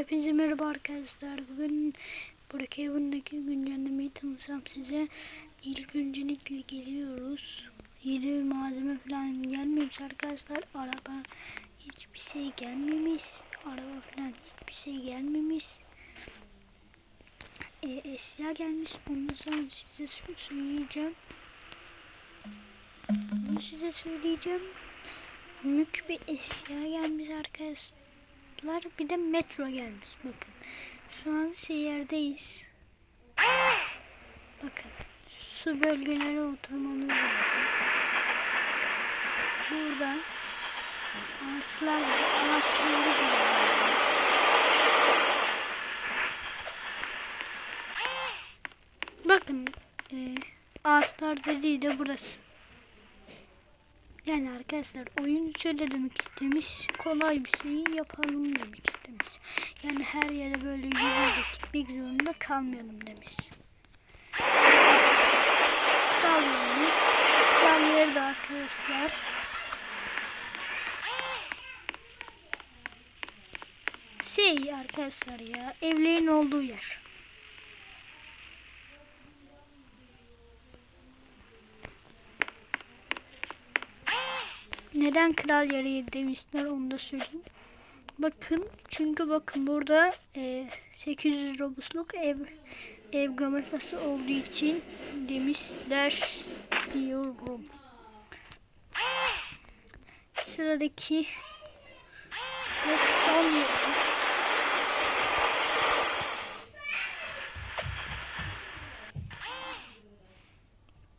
Hepinize merhaba arkadaşlar. Bugün Brookhaven'daki güncellemeyi tanıtsam size. İlk öncelikle geliyoruz. Yeni bir malzeme falan gelmemiş arkadaşlar. Araba hiçbir şey gelmemiş. Araba falan hiçbir şey gelmemiş. E, eşya gelmiş. Ondan sonra size sö- söyleyeceğim. Bunu size söyleyeceğim. Mük bir eşya gelmiş arkadaşlar yaptılar. Bir de metro gelmiş bakın. Şu an seyirdeyiz. Bakın. Su bölgelere oturmamız lazım. Burada ağaçlar. Ağaçları. Bakın. E, ağaçlar dediği de burası. Yani arkadaşlar oyun şöyle demek istemiş. Kolay bir şey yapalım demek istemiş. Yani her yere böyle yürüyerek gitmek zorunda kalmayalım demiş. Kral yeri. Kral yeri de arkadaşlar. Şey arkadaşlar ya evlerin olduğu yer. Neden kral yarıyı demişler onu da söyleyeyim. Bakın çünkü bakın burada e, 800 robusluk ev ev gametası olduğu için demişler diyorum. Sıradaki ve son.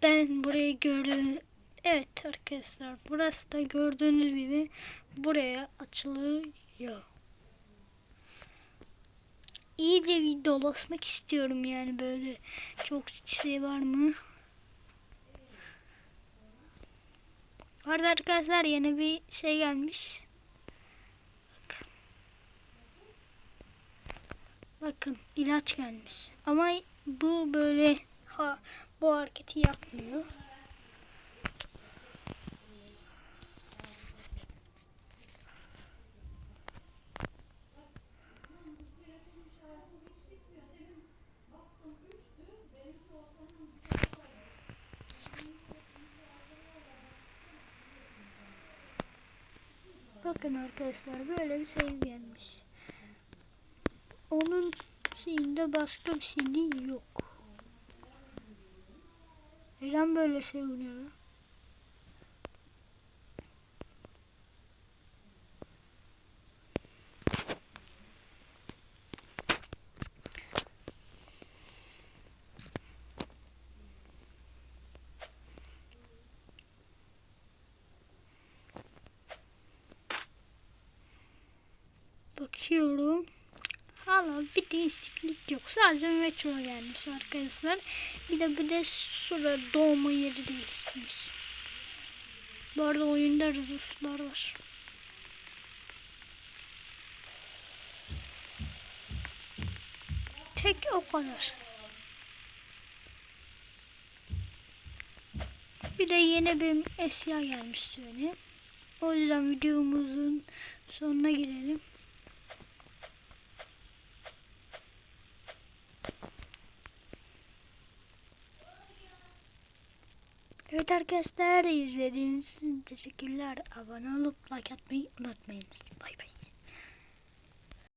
Ben burayı gördüm. Evet arkadaşlar burası da gördüğünüz gibi buraya açılıyor. İyice bir dolaşmak istiyorum yani böyle çok şey var mı? Vardı arkadaşlar yeni bir şey gelmiş. Bakın ilaç gelmiş. Ama bu böyle ha, bu hareketi yapmıyor. Bakın arkadaşlar böyle bir şey gelmiş. Onun şeyinde başka bir şey yok. Neden böyle şey oluyor? Bakıyorum. Hala bir değişiklik yok. Sadece metro gelmiş arkadaşlar. Bir de bir de sura doğma yeri değişmiş. Bu arada oyunda Ruslar var. Tek o kadar. Bir de yeni bir eşya gelmiş söyleyeyim. O yüzden videomuzun sonuna girelim. Evet arkadaşlar izlediğiniz için teşekkürler. Abone olup like atmayı unutmayınız. Bay bay.